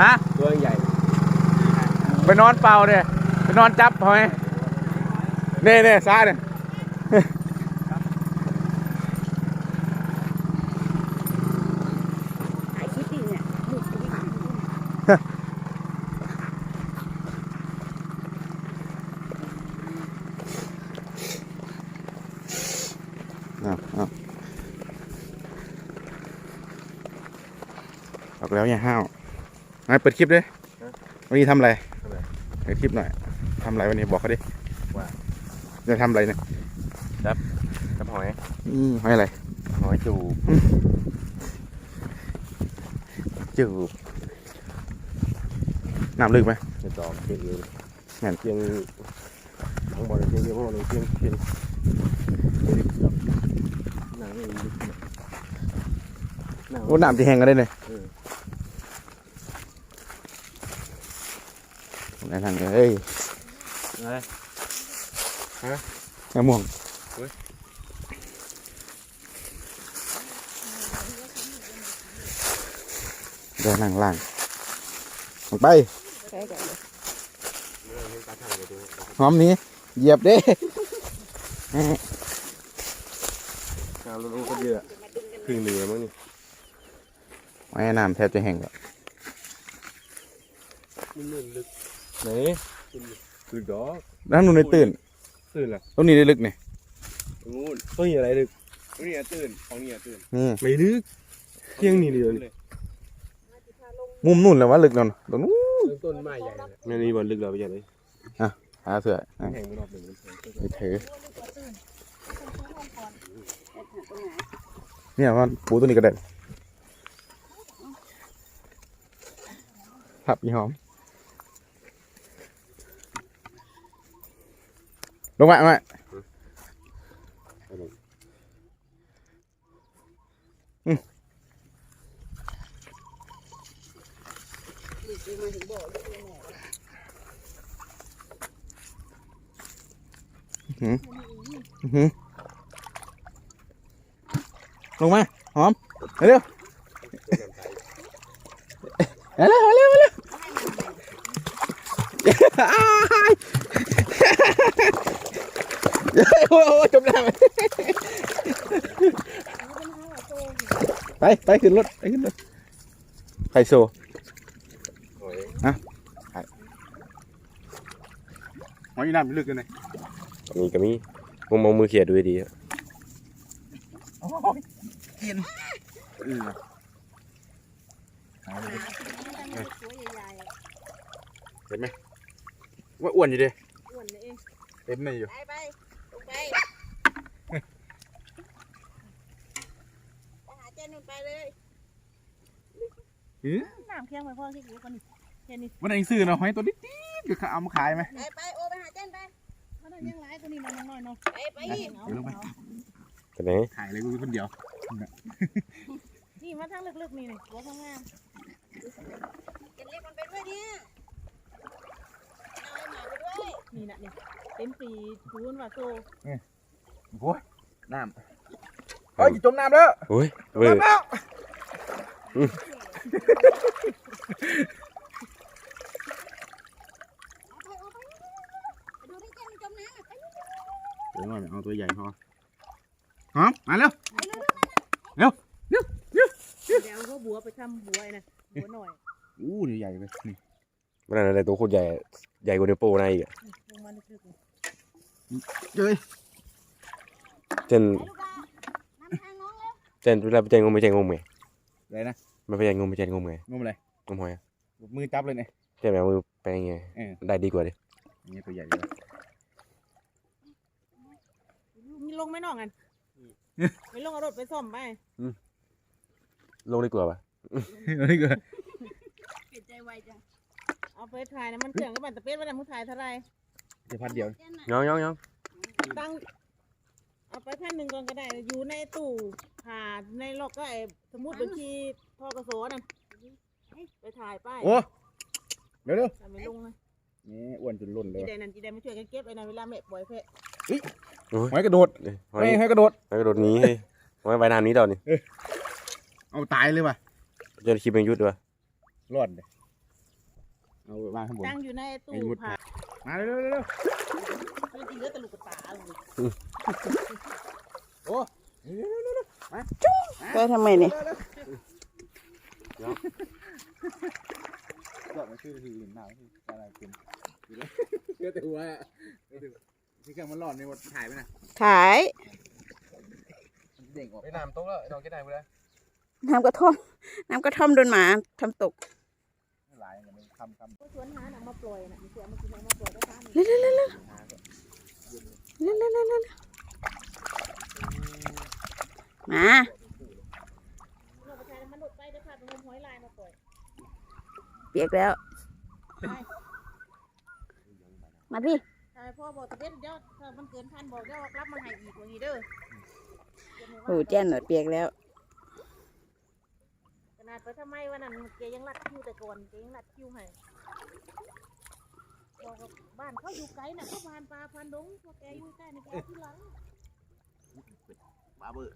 ฮะตัวใหญ่ ไปนอนเปล่าเนี่ยไปนอนจับหอยเน่เน่ซ้ายเนี่ยขายชิปปี้เนี่ยลูกชีวิตเอาเอาออกแล้วอย่าห้าว มาเปิดคลิปด้วยวันนี้ทำอะไรเปิดคลิปหน่อยทำอะไรวันนี้บอกเขาดิจะทำอะไรเนี่ยกระหอยอืมหอยอะไร หอยจูบจืดน้ำลึกไหม จะจอกเพียงอยู่งั้นเพียงทั้งบอลเพียงเดียวพวกเราเพียงเพียงหนังมันลึกหนังโอ้น้ำที่แห้งกันได้เลย เออไหนทางเอ้ยอะไรมะม่วงเฮ้ยเดินล่างล่างลงไปใช่กันเลยหอมนี้เหยียบเด้น้ำลูกก็เยอะครึ่งหนึ่งแล้วมั้งนี่ไว้น้ำแทบจะแห้งแล้วมันเลื่อนลึก ไหนลึกดอกแล้วนู่นได้ตื่นตื่นละตรงนี้ได้ลึกนี่งูนต้นอะไรลึกนี่ตื่นของนี่ตื่นนี่ไม่ลึกเพียงนี่เดียวมุมนู่นแหละว่าลึกนั่นตรงนู้นต้นไม้ใหญ่แม่นี่บอลลึกเราไปใหญ่เลยหาเสืออะแข่งมันออกหนึ่งไปถือเนี่ยมันปูตัวนี้ก็ได้ผับยี่หอม ลงมาลงมาอืมอื้อหือลงมา โอ้ยโอ้ยจมน้ำไปไปขึ้นรถไปขึ้นรถไข่โซหอยหอยน้ำลึกกันเลยมีก็มีมองมองมือเขียดดูดีกินอือตัวใหญ่เห็นไหมว่าอ้วนอยู่ดิๆอ้วนเลยเองเต็มเลยอยู่ ไปไปลงไปไปหาเจนุ่นไปเลย หือน้ำเคียงไปพ่อที่กูคนนี้เจนี่วันนั้นซื้อเนาะหอยตัวนิดๆก็เอามาขายไหมไปไปโอไปหาเจนไปเขาได้ยังไรตัวนี้น้องน้อยเนาะไปไปเดี๋ยวลงไปกันไหนขายเลยกูคนเดียว นี่มาทางลึกๆนี่นี่หัวข้างงามเจนเล็กมันไปด้วยเนี่ยเอาไอ้หมาไปด้วยนี่น่ะนี่เต็มปีคูนว่าโตโอ้ยน้ำเฮ้ยจมน้ำเด้อโอ้ยจเว้มยน้ำแล้ว ดูที่เจนจมน้ำไปเดี๋ยวหน่อยเอาตัวใหญ่พอหอมมาเร็วเดี๋ยวเขาบัวไปทำบัวไอ้นะบัวหน่อยอู้เดี๋ยวใหญ่เลยนี่มันอะไรตัวโคตรใหญ่ใหญ่กว่านิ้วโป้งในอีกลงมาลึกๆเลยเจ้ยเจนไปลูกอะนำทางน้องเร็วเจนเวลาไปเจนงมไปเจนงมไงอะไรนะ มันไปเจนงมไปเจนงมไงงมอะไรงมหอยอะมือจับเลยเนี่ยเจนแบบมือไปไงเออ ได้ดีกว่าดินี่ตัวใหญ่เลยมีลงไม่นอกกันไม่ลงเอารถไปซ่อมไปลงดีกว่าปะนี่ก็เปลี่ยนใจไวจังเอาไปถ่ายนะมันเครื่องกับบันตะเป็ดวันนั้นมึงถ่ายเท่าไหรเดี๋ยวพันเดียวย้องย้องย้องตั้งเอาไปแผ่นหนึ่งก่อนก็ได้ อยู่ในตู้ผ่าในล็อกก็ไอ้สมุดบัญชี ทกสนั่นไปถ่ายป้ายโอ้เร็วเร็วแต่ไม่ลงนะนี่อ้วนจนล้นเลจียแดงนั่นจีแดงไม่ช่วยกันเก็บไอ้นั่นเวลาแม่ปล่อยเพะหอยกระโดดเอ้ยหอยไม่ให้กระโดด หอยกระโดดหนี้ให้หอยใบน้ำนี้ต่อนี่เอาตายเลยว่ะเจนคลิปเป็นยุทธด้วยรอดเลยเอาวางข้างบน ตั้งอยู่ในตู้ไอ้มุดผ่ามาเร็วเร็วเร็วจริงๆแล้วตะลุกกระตาเลยโอ้เร็วเร็วเร็วก็ทำไมเนี่ย ก่อนมันชื่อทีหนาวอะไรกินเชื่อแต่หัวที่เครื่องมันหลอดในวันถ่ายไหมนะถ่ายเด้งออกไปน้ำตกแล้วน้องจะได้ไหมน้ำกระท่อมน้ำกระท่อมโดนหมาทำตกหลายอย่างเลยทำทำสวนหาหนังมาปล่อยน่ะเสือมากินหนังมาปล่อยก็ได้เร็วเร็วเร็วเร็วเร็วเร็วเร็วมา มหอยลายมาปล่อยเปียกแล้ว มาดิใช่พ่อบอกตะเบ็ดเดี๋ยวถ้ามันเกินพันบอกเดี๋ยวเอากลับมาให้อีกว่างี้เด้อโอ้แจ้นหนวดเปียกแล้ว ขนาดไปทำไมวันนั้นแกยังรัดคิวแต่ก่อนแกยังรัดคิวให้บอกว่าบ้านเขาอยู่ไกลน่ะเขาผ่านป่าผ่านดงพอแกอยู่ใกล้ในแกเอาที่หลัง บาเบอร์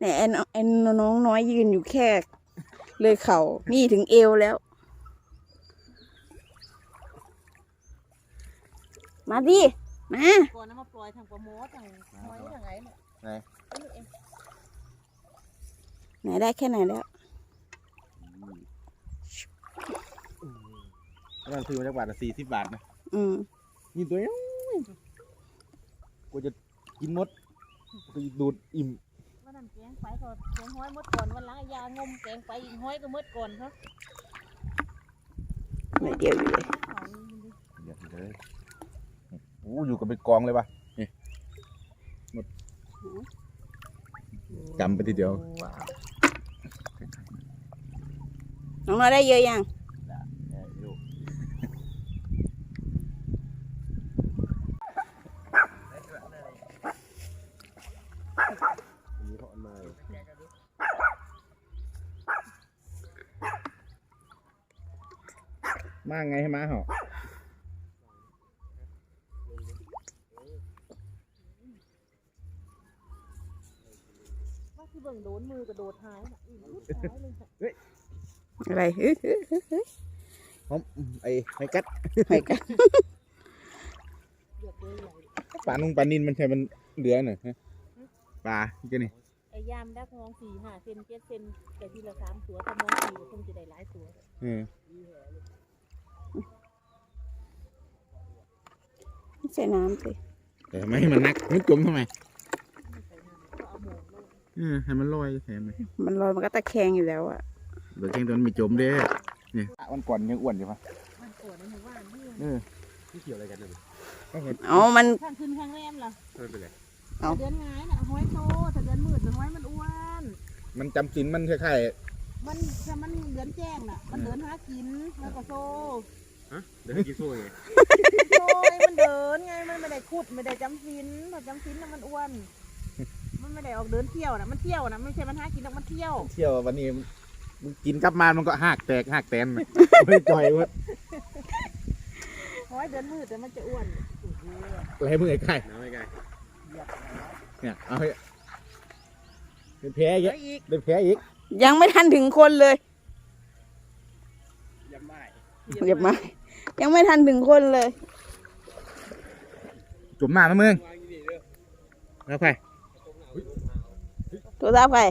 เนี่ยไอ้น้องไอ้น้องน้อยยืนอยู่แค่ เลยเข่านี่ถึงเอวแล้ว มาดิมาก่อนนะมาปล่อยทางปลาโมทางหอยทางไหนเนี่ยไหนเอาลูกเองไหนได้แค่ไหนแล้วมันซื้อมาจากบาทละสี่สิบบาทนะอืมนี่ตัวนี้กูจะกินมดกูจะดูดอิ่ม วันนั้นแกงไปเขาแกงหอยหมดก่อนวันหลังยางมแกงไปอีกหอยก็หมดก่อนครับหน่อยเดียวอยู่เลยเขานี่มันดิเดี๋ยวเลยโอ้อยู่กับเป็นกองเลยปะนี่หมดจำไปทีเดียวน้องน้อยได้เยอะยัง มีเขาอันมา มาไงให้มาเหรอว่าที่เบิ่งโดนมือกระโดดหายน่ะอีกรุดหายเลยค่ะอะไรเฮ้ยเฮ้ยเฮ้ยเฮ้ยหอมไอ้ไอ้กัดหอยกันเดือดเลยใหญ่ปลานุ่งปลานินมันใช่มันเหลือหน่อยฮะปลาที่จะนี่ไอ้ยามดักมองสี่ห้าเซนเจ็ดเซนแต่ทีละสามตัวถ้ามองสี่ก็คงจะได้หลายตัว เออ ใส่น้ำสิแต่ทำไมให้มันนักมันจมทำไมไม่ใส่น้ำก็เอาหมงลงเออให้มันลอยแถมไหมมันลอยมันก็ตะแคงอยู่แล้วอะเดี๋ยวแข่งตัวมันไม่จมเด้นี่วันก่อนยังอ้วนอยู่ปะมันปวดในหมู่บ้านที่เออที่เกี่ยวอะไรกันเนี่ยก็เห็นเอามันข้างขึ้นข้างแรมล่ะไม่เป็นไรเอาถ้าเดือนงายน่ะห้อยโตถ้าเดือนมืดน่ะห้อยมันอ้วน มันจำสินมันคล้ายมันถ้ามันเดือนแจ้งน่ะ มันเดินหากินแล้วก็โซ ฮะเดี๋ยวกินสู้ไงโซยมันเดินไงมันไม่ได้ขุดไม่ได้จำศีลพอจำศีลน่ะมันอ้วน มันไม่ได้ออกเดินเที่ยวน่ะมันเที่ยวน่ะไม่ใช่มันหากินหรอกมันเที่ยวๆเที่ยววันนี้มึงกินกลับมามันก็หักแตกหักแตนไม่จ่อยเวะห้อยเดือนมืดแต่มันจะอ้วนโอ้โหอะไรมึงไอ้ไข่น้ำไม่ไกลเนี่ยเอาให้เป็นแพ้เยแล้อะวอีกเป็นแพ้อีกยังไม่ทันถึงคนเลยยำได้เรียบมา ยังไม่ทันถึงคนเลย จุ่มหน้านะมึงวางดีๆเด้อแล้วใครโทรศัพท์ใคร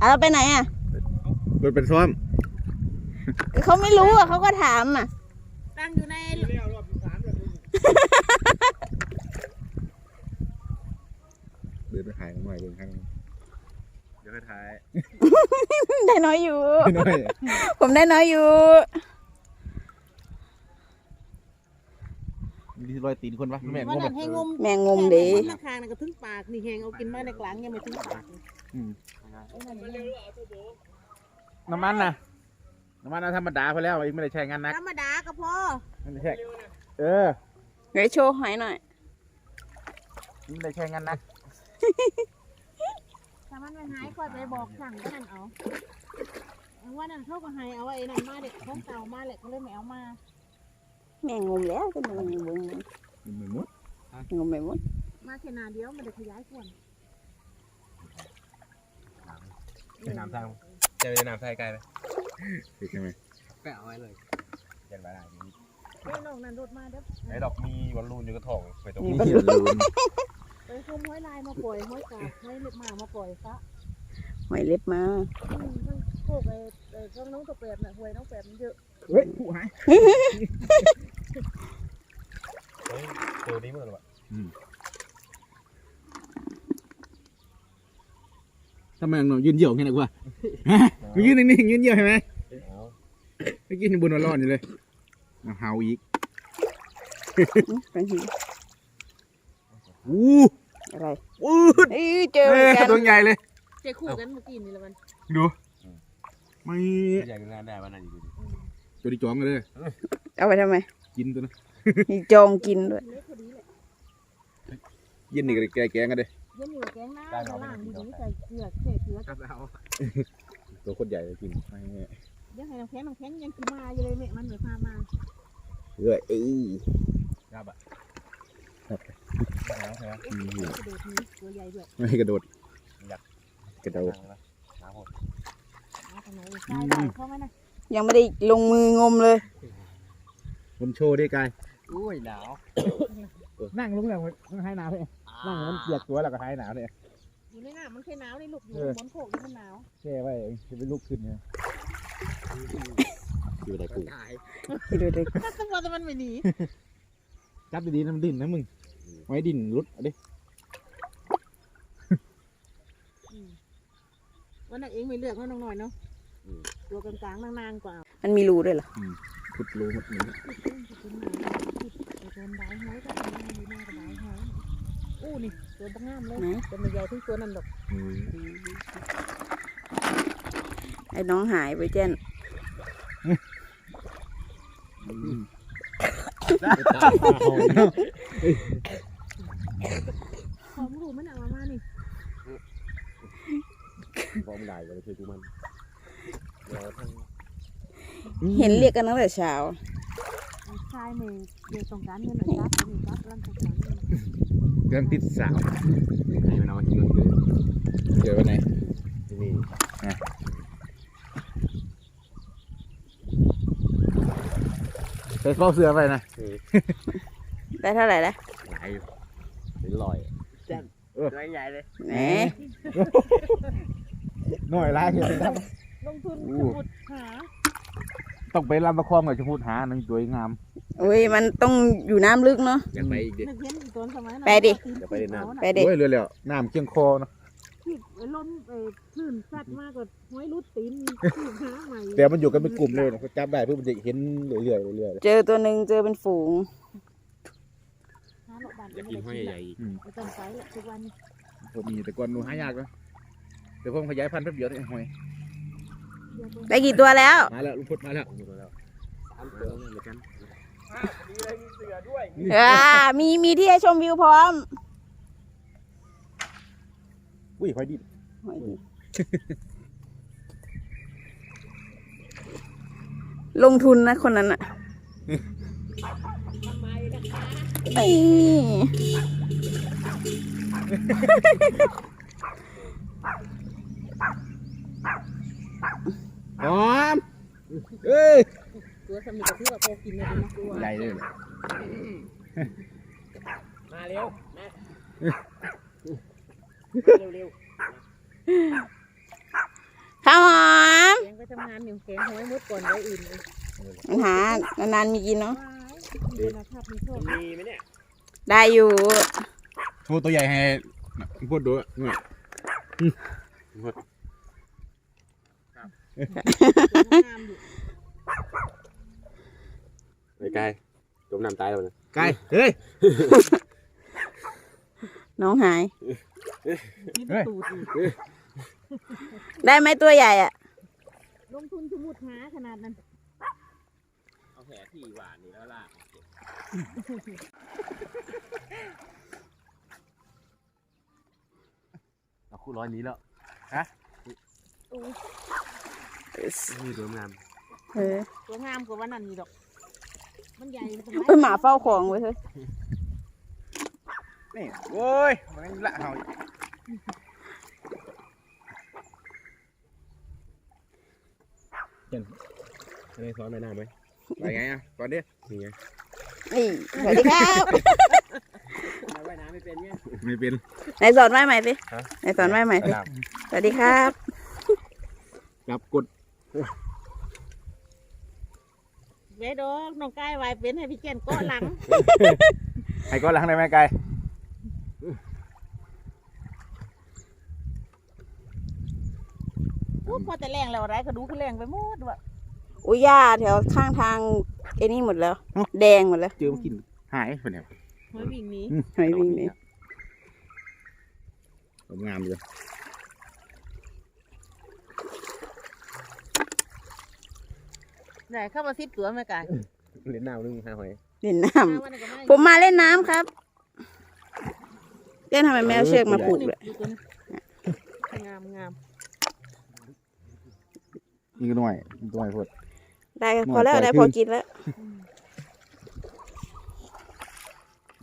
อะเราไปไหนอะโดนเป็นซ้อมเขาไม่รู้อะเขาก็ถามอะตั้งอยู่ในเลี้ยวรอบที่สามเลยเดินไปขายหน่อยเดินข้างเดี๋ยวให้ถ่าย ได้น้อยอยู่พี่น้อย ผมได้น้อยอยู่ มีรอยตีนคนปะแม่งวันงนั้งนให้งมแมงงมดีแค่มันคางน่ะก็ถึงปากนี่แหงเอากินมาในกลางยังไม่ถึงปากเลยอืมไอ้นั่นเนี่ยน้ำมันนะน้ำมันนะธรรมดาพอแล้วอีกไม่ได้ใช้งานนักธรรมดาก็พอไม่ได้ใช้เออเดี๋ยวโชว์หอยหน่อยไม่ได้ใช้งานนักถ้ามันไม่หายค่อยไปบอกสั่งก็นั่นเอาวันนั้นเขาก็ให้เอาไอ้นั่นมาเด็กของเก่ามาแหละก็เลยไม่เอามา แมงงมแล้วก็แมงงมมันไม่หมดงมไปหมดมาแค่นาเดียวมันได้ขยายส่วนไปน้ำทางจะไปน้ำทางไกลไหมติดใช่ไหมแปะเอาไว้เลยยันไว้ได้นี่เฮ้ยน้องนั่นรถมาเด้อไอ้ดอกมีวันรูนอยู่กระถองไปตรงมีนี้เขียนลูนไปคุมห้อยลายมาปล่อยห้อยกาบห้อยเล็บหมามาปล่อยซะหอยเล็บมาอืมทั้งพวกไอ้ไอ้ช่องน้องตะแปบน่ะหวยน้องแปบมันเยอะเฮ้ยผู้หาย เฮ้ยเจอนี้เมื่อไหร่วะทำไมหนูยืนเหี่ยวแค่ไหนกว่ามึงยืนนิ่งๆยืนเหี่ยวใช่ไหมเอาเมื่อกี้นี่บนวันร้อนอยู่เลยเอาเฮาอีกอื้อเป็นหินอู้อะไรอู้เอ้ยเจอเหมือนกันตัวใหญ่เลยเจ๊คู่กันเมื่อกี้นี่ละมันดูไม่อยากกินได้บ้านนั่นอยู่ดีตัวที่จองกันเลยเอาไปทำไม กินตัวนะมีจองกินด้วย เล็กพอดีแหละเย็นนี่ก็แกแกงกันเลยเย็นอยู่กับแกงน้ำข้างล่างดีๆใส่เกลือใส่เกลือครับเอาตัวโคตรใหญ่เลยกินไม่เดี๋ยังให้น้ำแข็งน้ำแข็งยังคือมาอยู่เลยแม่มันเหมือนพามาเอ้ยเอ้ยครับอะครับแล้วใช่ไหมอืมกระโดดนี้ตัวใหญ่ด้วยไม่กระโดดกระโดดน้ำหมดมาทางไหนใช่ได้เข้าไหมนะยังไม่ได้ลงมืองมเลย มันโชว์ได้กายอุ้ยหนาวนั่งลงแล้วมันให้หนาวเลยนั่งมันเปียกตัวแล้วก็ให้หนาวเลยอยู่ในน้ำมันแค่หนาวนี่ลูกอยู่เออบนโขกนี่มันหนาวแช่ไว้จะไปลุกขึ้นเนี่ยอยู่ไหนกูไปดูดิถ้าสมมติมันไม่หนีจับดีๆน้ำดินนะมึงไว้ดินรุดเอาดิวันนั้นเองไม่เลือกน้องหน่อยเนาะตัวกลางๆนางๆกว่า มันมีรูด้วยเหรอ ขุดรูหมดนี้ติดเองติดเป็นหนาวติดโดนได้ห้อยกับมันอยู่หน้ากับได้ห้อยอู้นี่ตัวตั้งงามเลยไหนแต่ไม่ใหญ่ที่ตัวนั้นหรอกไอ้น้องหายไปเจนหอมรูมันเอามานี่พร้อมได้ก็เลยช่วยกูมันเดี๋ยวทั้ง เห็นเรียกกันตั้งแต่เช้าชายเมย์เดี๋ยวต้องการเงินหน่อยครับหนึ่งครับร่างกายเรื่องติดสาวให้มันเอามาทิ้งเงินเลยเจอวันไหนที่นี่ใส่ข้อเสื้อไปนะได้เท่าไหร่แล้วหลายอยู่เป็นลอยแจ้นตัวใหญ่เลยแหมหน่อยไรเห็นไหมลงทุนอู้สมุดหา ต้องไปลำประคองกับชมพูดหาหนึ่งตัวงามโอ้ยมันต้องอยู่น้ำลึกเนาะ อยากไปอีกดินึกเห็นอีกตัวสมัยนั้นไปดิเดี๋ยวไปเล่นน้ำ ไปเด็กโอ้ยเรือแล้วน้ำเคียงคอเนาะที่ไอ้ล้นไอ้คลื่นซัดมากกว่าห้อยรุดตีนที่หาใหม่แต่มันอยู่กันเป็นกลุ่มเลยนะเขาจับได้เพื่อมันจะเห็นเรื่อยๆเรื่อยเจอตัวหนึ่งเจอเป็นฝูง หาหลอกบ้านอยากกินห้อยใหญ่ๆอีกๆอืมไม่ต้องไปละทุกวันผมมีแต่ก่อนหนูหายากนะแต่ผมขยายพันธุ์แป๊บเดียวได้หอยเดี๋ยว ไปได้กี่ตัวแล้ว มาแล้วลุงพุทธมาแล้วผมดูแล้วสามตัวเหมือนกันอ่ามีมีที่ให้ชมวิวพร้อม อุ้ยหอยดิบหอยดิบลงทุนนะคนนั้นอะนี่ หอมเอ้ยตัวสมิธที่ว่าพอกินเลยนะตัวใหญ่เลยมาเร็วมาเร็วข้าวหอมแกงไปทำงานอยู่แกงห้อยมุดก่อนไว้อื่นเลยมันหานานๆมีกินเนาะว้ายมีคุณภาพมีโชคๆมีไหมเนี่ยได้อยู่โชว์ตัวใหญ่ให้ลุงพุทธดูหน่อยงามอยู่ ไอ้กายจมน้ำตายแล้วนะไกลเฮ้ยน้องหายกินเฮ้ยตูดอีกได้ไหมตัวใหญ่อะลงทุนสมุดหาขนาดนั้น เอาแผลที่หวานนี่แล้วล่ะเอาคู่ร้อยนี้แล้วโอ้ ยนี่ตัวงามเออตัวงามกว่าวันนั้นนี่ดอก มันใหญ่สมัยเอ้ยหมาเฝ้าของไว้เฮ้ยนี่โว้ยมันละเห่าเอันนี้ซ้อนไปหน้าไหมไปไงอะก่อนดินี่ไงนี่สวัสดีครับว่ายน้ำไม่เป็นไงไม่เป็นไหนสอนว่ายใหม่สิฮะไหนสอนว่ายใหม่สิสวัสดีครับ จับกด เวดอกน้องกายวายเป็นให้พี่แก่นเกาะหลัง ให้ก้อนหลังได้ไหมไกลอู้พอแต่แรงแล้วอะไรก็ดูคือแรงไปหมดว่ะอุ้ยหญ้าแถวข้างทางไอ้นี่หมดแล้ว แดงหมดแล้วเจอมากินหายไปเนี่ยเฮ้ยวิ่งหนีหอยวิ่งหนีงามเลย ได้เข้ามาซิบตัวไหมกายเล่นน้ำนึงห้าหอยเล่นน้มาวันนี้ก็ไม่ำผมมาเล่นน้ำครับเล่นทำไมแมวเชือกมาผูกเลยดูตัวนี้งามงามนี่ก็หน่อยนี่ก็หน่อยพดได้พอแล้วได้พอกินแล้ว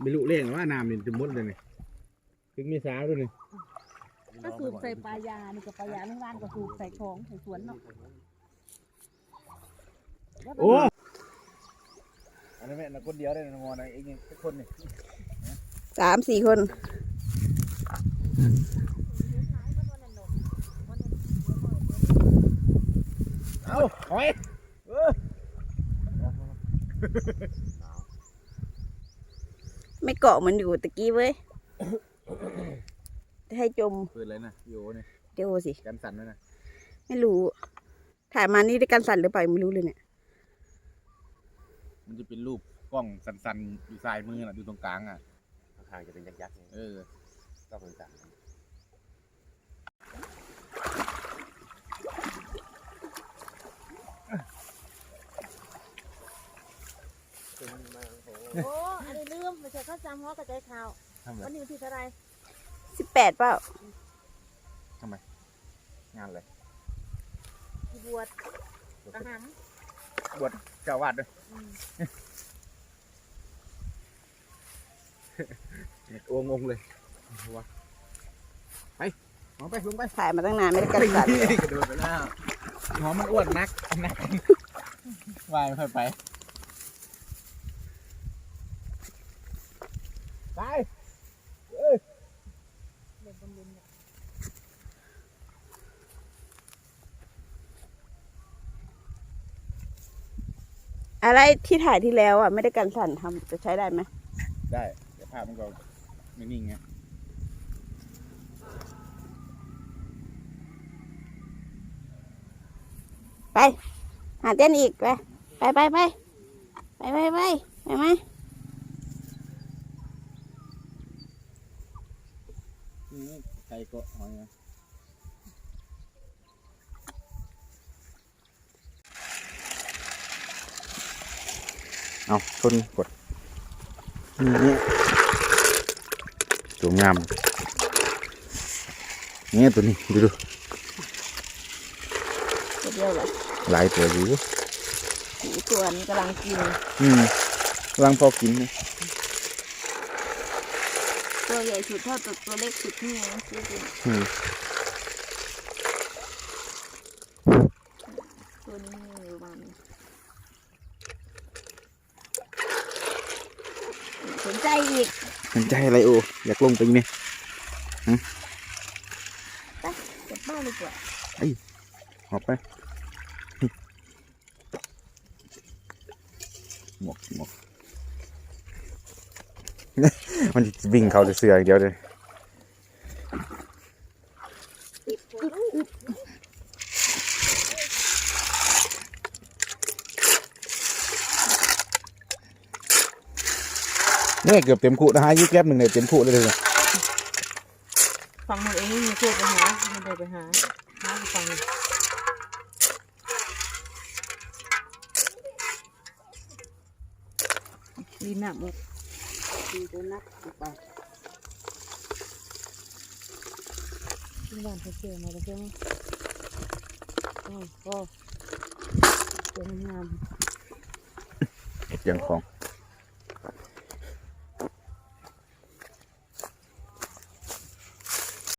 ไม่รู้เรื่องว่าน้ำนี่จะมดเลยนี่ถึงมีสาวด้วยนี่ก็สูบใส่ปลายานี่กับปลายาในบ้านก็สูบใส่ของใส่สวนเนาะ โอ้อันนั้นแม่นะคนเดียวได้นะงอนะเองยังแค่คนนี่สามสี่คนเอาหอยเออไม่เกาะเหมือนอยู่ตะกี้เว้ยให้จมปืนอะไรนะโยนี่เดี๋ยวสิ กันสั่นด้วยนะ ไม่รู้ ถ่ายมานี่ได้การสั่นหรือเปล่าไม่รู้เลยเนี่ย มันจะเป็นรูปกล้องสั่นๆ อยู่ซ้ายมือน่ะดูตรงกลางอะทางจะเป็นยักษ์ๆไงเออ ก็เป็นจักรโอ้อันนี้ลืมไม่ใช่ข้าวจำหัวกระจายข่าว ทำไรวันนี้วันที่เท่าไหรสิบแปดเปล่างานอะไร ที่บวชทหาร เจ้าวาดด้วยอืมโอ้งงเลยว้าไปหอมไปลงไปถ่ายมาตั้งนานไม่ได้การสั่นกระโดดไปแล้วหอมมันอ้วนนักนักวายไม่ค่อยไปไป เด็กบนดินเนี่ย อะไรที่ถ่ายที่แล้วอะไม่ได้การสั่นทำจะใช้ได้ไหมได้เดี๋ยวภาพมันก็ไม่นิ่งไงไป หาเต้นอีกไปไปไปไปไปไปไปไปไหมใครก็หอยนะ เอาชนกดนี่สวยงามเนี่ยตัวนี้ดูดูตัวเดียวเหรอหลายตัวอยู่หูตัวนี้กำลังกิน อืมกำลังพอกินเลยตัวใหญ่สุดเท่าตัวตัวเล็กสุดนี่นะจริง อืม ๆตัวนี้ประมาณสนใจอีก สน ใจอะไรโอ อยากลงไปเนี่ยกลับบ้านดีกว่าหอบไปหมวกหมวกมันจะวิ่งเขาจะเสืออย่างเดียวเลย เนี่ยเกือบเต็มคู่นะฮะยี่แก๊บหนึ่งเนี่ยเต็มคู่เลยเลยฟังมันเองไม่มีเพื่ไปหาไม่ได้ไปหาหาไปฟังดีหนักหมดดีตัวนักไปที่บ้านเขาเชื่อมาเขาเชื่อมั้ยอ๋อก็สวยงามเสียงของ